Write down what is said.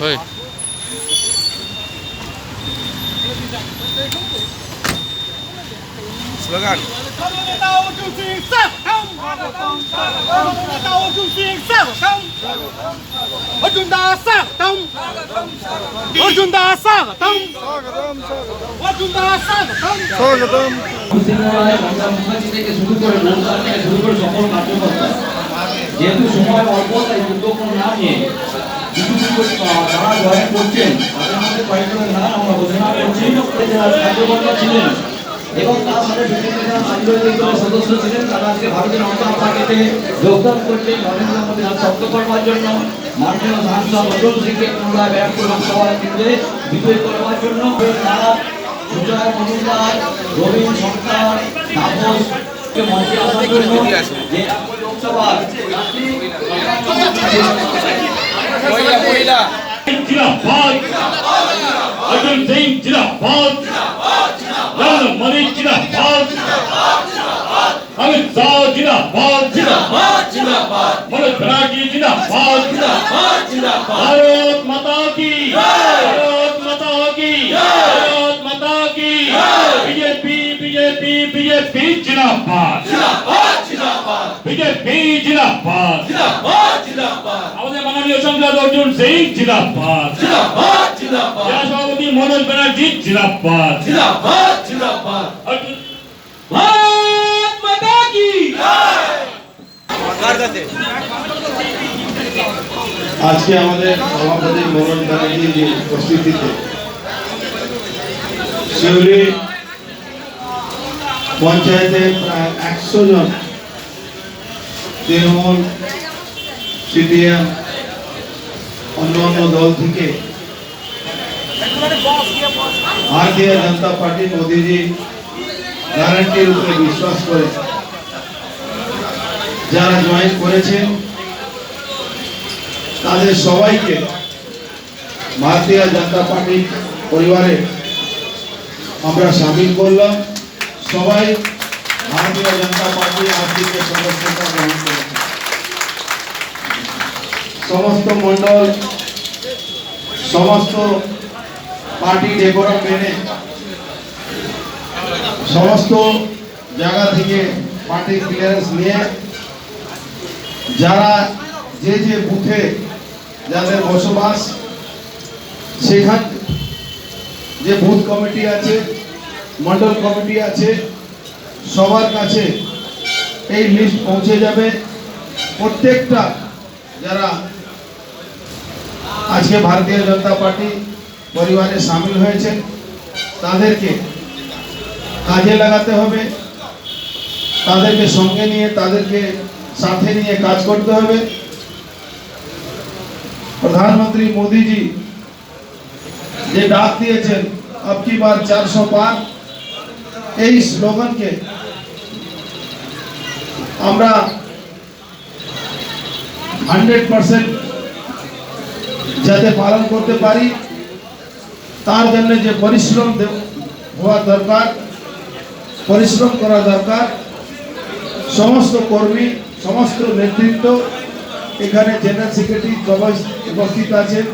ওই। স্লোগান। দাস স্বাগতম অর্জুন দাস স্বাগতম অর্জুন দাস স্বাগতম স্বাগতম মুসলিমরাই বাংলা মুখার্জি থেকে শুরু করে নৌকার থেকে শুরু করে সকল কার্যকর্তা যেহেতু সময় অল্প তাই উদ্যোগ না নিয়ে যারা জয়েন করছেন তাদের মধ্যে কয়েকজনের নাম আমরা ঘোষণা করছি। কার্যকর্তা ছিলেন এবং তার সাথে বিভিন্ন যারা রাজনৈতিক দলের সদস্য ছিলেন তারা আজকে ভারতীয় জনতা পার্টিতে যোগদান করছেন নরেন্দ্র মোদী শক্ত করবার জন্য মাননীয় সাংসদ অর্জুন সিংকে পুনরায় ব্যারাকপুর লোকসভার কেন্দ্রে বিজয়ী করবার জন্য। তারা সুজয় মজুমদার রবীন সরকার তাপস কে মঞ্চে আসার জন্য যে লোকসভার মহিলা মহিলা। মালিক জিন্দাবাদ অমিত শাহ জিন্দাবাদ জিন্দাবাদ জিন্দাবাদ। মনোজ ব্যানার্জি জিন্দাবাদ জিন্দাবাদ। জিন্দাবাদ ভারত মাতা কি? ভারত মাতা কি? ভারত মাতা কি? বিজেপি বিজেপি বিজেপি জিন্দাবাদ। জিন্দাবাদ জিন্দাবাদ। বিজেপি জিন্দাবাদ। জিন্দাবাদ জিন্দাবাদ। আমাদের মাননীয় সংসদ অর্জুন সিং জিন্দাবাদ। জিন্দাবাদ জিন্দাবাদ। সভাপতি মনোজ ব্যানার্জি জিন্দাবাদ। জিন্দাবাদ অর্জুন- ভারত মাতা কি? আজকে আমাদের সভাপতি মোহন ব্যানার্জির উপস্থিতিতে শিউরি পঞ্চায়েতে প্রায় একশো জন তৃণমূল, সিপিএম, অন্য অন্য দল থেকে ভারতীয় জনতা পার্টি মোদীজি গ্যারান্টির উপরে বিশ্বাস করে যারা জয়েন করেছেন, তাদের সবাইকে ভারতীয় জনতা পার্টি পরিবারে আমরা সামিল করলাম। সবাই ভারতীয় জনতা পার্টি আজকে সদস্যতা গ্রহণ করেছে। সমস্ত মন্ডল সমস্ত পার্টি ডেকোরাম মেনে সমস্ত জায়গা থেকে পার্টি ক্লিয়ারেন্স নিয়ে যারা যে যে বুথে যাদের বসবাস, সেখান যে বুথ কমিটি আছে, মন্ডল কমিটি আছে, সবার কাছে এই লিস্ট পৌঁছে যাবে। প্রত্যেকটা যারা আজকে ভারতীয় জনতা পার্টি পরিবারে সামিল হয়েছে তাদেরকে কাজে লাগাতে হবে। তাদেরকে সঙ্গে নিয়ে, তাদেরকে সাথে নিয়ে কাজ করতে হবে। প্রধানমন্ত্রী মোদীজি যে ডাক দিয়েছেন আপকি বার চারশো পার? এই স্লোগানকে আমরা হান্ড্রেড পারসেন্ট যাতে পালন করতে পারি। তার জন্য যে পরিশ্রম হওয়া দরকার, পরিশ্রম করা দরকার। সমস্ত কর্মী, সমস্ত নেতৃত্ব, এখানে জেনারেল সেক্রেটারি উপস্থিত আছেন।